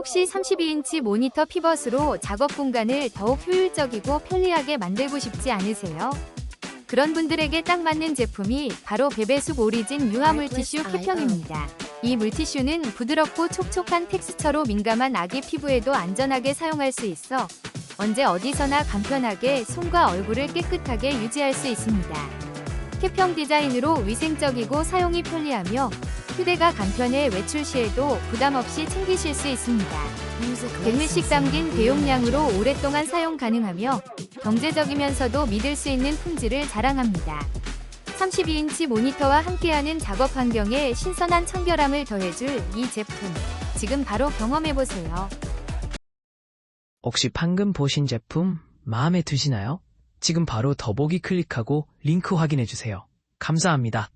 혹시 32인치 모니터 피벗으로 작업 공간을 더욱 효율적이고 편리하게 만들고 싶지 않으세요? 그런 분들에게 딱 맞는 제품이 바로 베베숲 오리진 유화 물티슈 캡형입니다. 이 물티슈는 부드럽고 촉촉한 텍스처로 민감한 아기 피부에도 안전하게 사용할 수 있어 언제 어디서나 간편하게 손과 얼굴을 깨끗하게 유지할 수 있습니다. 캡형 디자인으로 위생적이고 사용이 편리하며 휴대가 간편해 외출 시에도 부담 없이 챙기실 수 있습니다. 100ml씩 담긴 대용량으로 오랫동안 사용 가능하며 경제적이면서도 믿을 수 있는 품질을 자랑합니다. 32인치 모니터와 함께하는 작업 환경에 신선한 청결함을 더해줄 이 제품. 지금 바로 경험해보세요. 혹시 방금 보신 제품 마음에 드시나요? 지금 바로 더보기 클릭하고 링크 확인해주세요. 감사합니다.